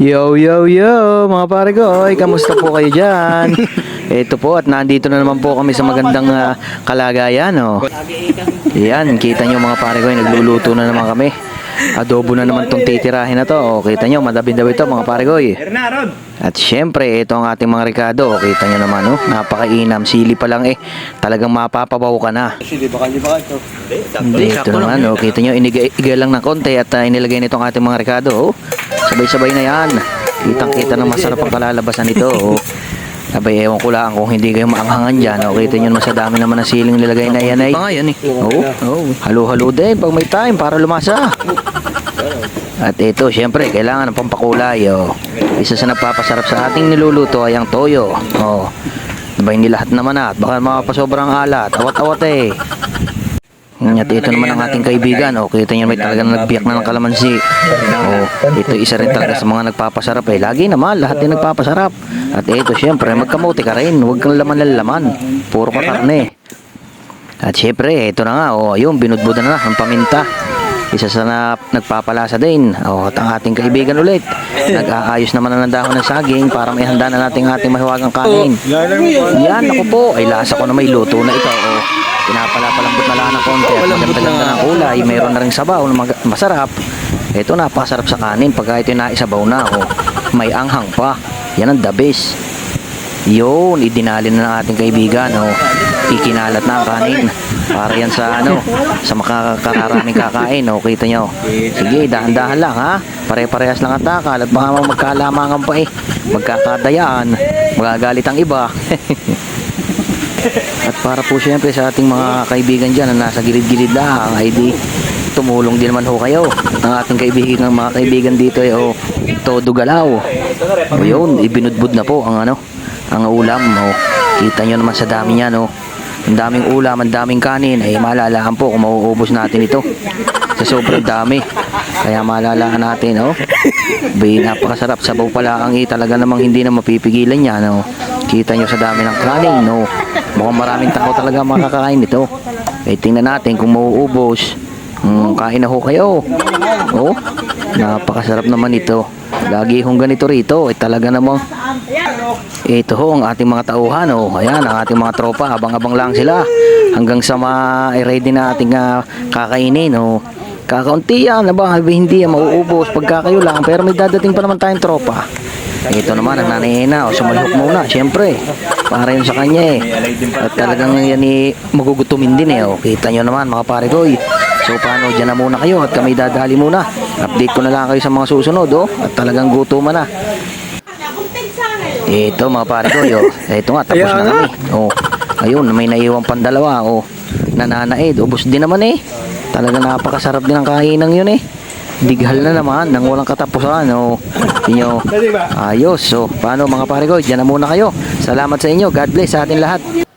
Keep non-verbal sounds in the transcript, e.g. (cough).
Yo, yo, yo, mga pare ko. Ay, kamusta po kayo dyan? (laughs) Ito po, at nandito na naman po kami sa magandang ah, kalagayan. Oh. Yan, kita nyo mga pare ko, ay nagluluto na naman kami. Adobo na naman tong titirahin na to. Oh, kita nyo, madabin-dabi to mga pare ko. At syempre, ito ang ating mga Ricardo. Oh, kita nyo naman, oh, napakainam. Sili pa lang eh. Talagang mapapabaw ka na. Hindi, ito naman, oh, kita nyo, iniga lang ng konti at ah, inilagay nitong ating mga Ricardo. Oh. Sabay-sabay na yan. Kitang-kita na masarap ang kalalabasan nito. Oh. Abay, ewan ko lang kung hindi kayo maanghangan dyan. Oh, kita nyo naman sa dami naman ng siling nilagay na yan ay. Pa yan eh. Oo, oh, halo-halo din pag may time para lumasa. At ito, syempre, kailangan ng pampakulay. Oh. Isa sa nagpapasarap sa ating niluluto ay ang toyo. Oh. Diba hindi lahat naman at baka mapasobrang alat. Awat-awat eh. At ito naman ang ating kaibigan. Oh, kita niyo may talagang nagbiyak na ng kalamansi. Oh, ito isa rin talaga sa mga nagpapasarap eh. Lagi naman, lahat din nagpapasarap. At ito, syempre, magkamote ka rin. Huwag kang laman ng laman. Puro ka karne. At syempre, ito na nga. Oh, ayun, binudbudan na ang paminta. Isa sa na, nagpapalasa din. Oh, at ang ating kaibigan ulit. Nag-aayos naman na ng dahon ng saging para may handa na nating ating mahiwagang kanin. Yan, ako po. Ay, lasa ko na may luto na ito. Oh, pinapalapalambot na lang ng konti at maganda-ganda ng kulay. Mayroon na rin sabaw na masarap. Ito, napakasarap sa kanin pagka ito naisabaw na. Oh, may anghang pa. Yan ang the best. Yun, idinalin na ng ating kaibigan. Oh, ikinalat na ang kanin. Para yan sa ano, sa makakararaming kakain. Oh, kita nyo. Sige, dahan-dahan lang ha. Pare-parehas lang ang takal at baka magkalamangan pa eh. Magkakadayaan. Magagalit ang iba. (laughs) Para po siyempre sa ating mga kaibigan dyan na nasa gilid-gilid lang, ay di tumulong din naman ho kayo. At ang ating kaibigan, mga kaibigan dito ay oh, todo galaw. O yun, ibinudbud na po ang ano, ang ulam. Oh. Kita nyo naman sa dami niya, no? Ang daming ulam, ang daming kanin, ay malalahan po kung mauubos natin ito. Sa sobrang dami. Kaya malalahan natin, oh. Bay, napakasarap. Sabaw pala ang i talaga namang hindi na mapipigilan niya, no? Kita nyo sa dami ng kanin, no? Mukhang maraming tao talaga makakain nito. Eh, tingnan natin kung mauubos. Mm, kain na ho kayo. Oh, napakasarap naman ito. Lagi hong ganito rito. Eh, talaga namang ito ho ang ating mga tauhan. Oh. Ayan, ang ating mga tropa. Abang-abang lang sila. Hanggang sa ma-ready na ating ah, kakainin. Oh. Kakaunti yan. Aba, hindi yan mauubos pagka kayo lang. Pero may dadating pa naman tayong tropa. Ito naman ang nanay na. O, sumalhok muna. Siyempre. Para yun sa kanya eh. At talagang yan eh, magugutumin din eh. O, kita nyo naman mga pare ko eh. So paano, dyan na muna kayo at kami dadali muna. Update ko na lang kayo sa mga susunod oh. At talagang gutuman na. Ito mga pare ko. Ito nga, tapos na kami. Oh, ayun, may naiwang pandalawa. Oh, nananaid. Ubus din naman eh. Talaga napakasarap din ang kainan yun eh. Dighal na naman nang walang katapusan. Oh, inyo. Ayos. So, paano mga pare ko? Diyan na muna kayo. Salamat sa inyo. God bless sa atin lahat.